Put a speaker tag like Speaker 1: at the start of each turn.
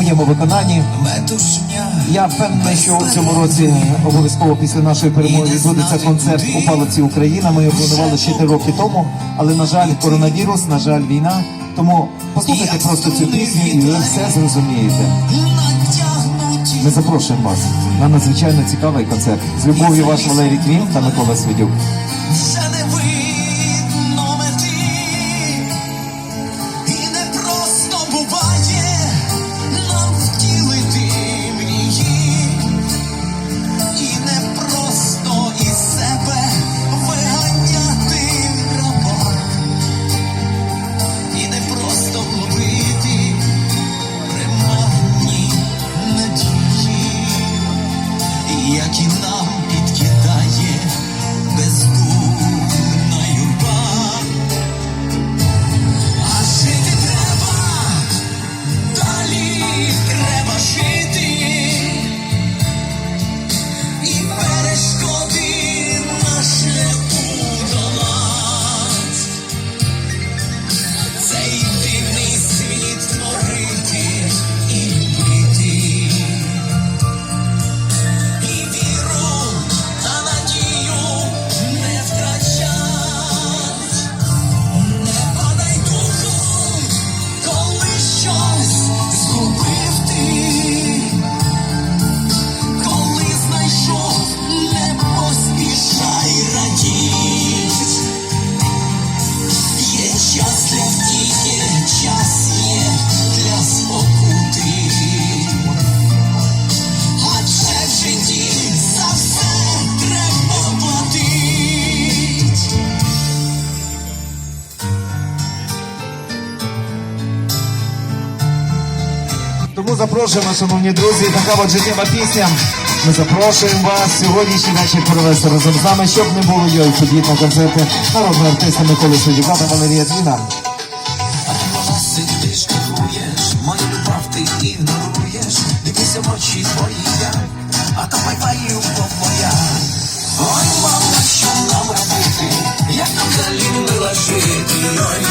Speaker 1: моєму виконанні. Я впевнений, що у цьому році обов'язково після нашої перемоги відбудеться концерт у Палаці Україна. Ми його планували ще три роки тому, але на жаль, коронавірус, на жаль, війна. Тому послухайте просто цю пісню, і ви все зрозумієте. Ми запрошуємо вас на надзвичайно цікавий концерт. З любов'ю ваш Валерій Квін та Микола Свидюк. Тому запрошуємо, шановні друзі, така от життєва пісня. Ми запрошуємо вас сьогоднішній вечір провести разом з нами, щоб не було йой подіб на концерти народного артиста Миколи Свидюка та Валерія Твіна.
Speaker 2: Сидиш, керуєш, мою любов ти ігноруєш, дивися в очі твої я, а там майфаю моя. Ой, мама, що нам робити, як нам далі мила жити, ой,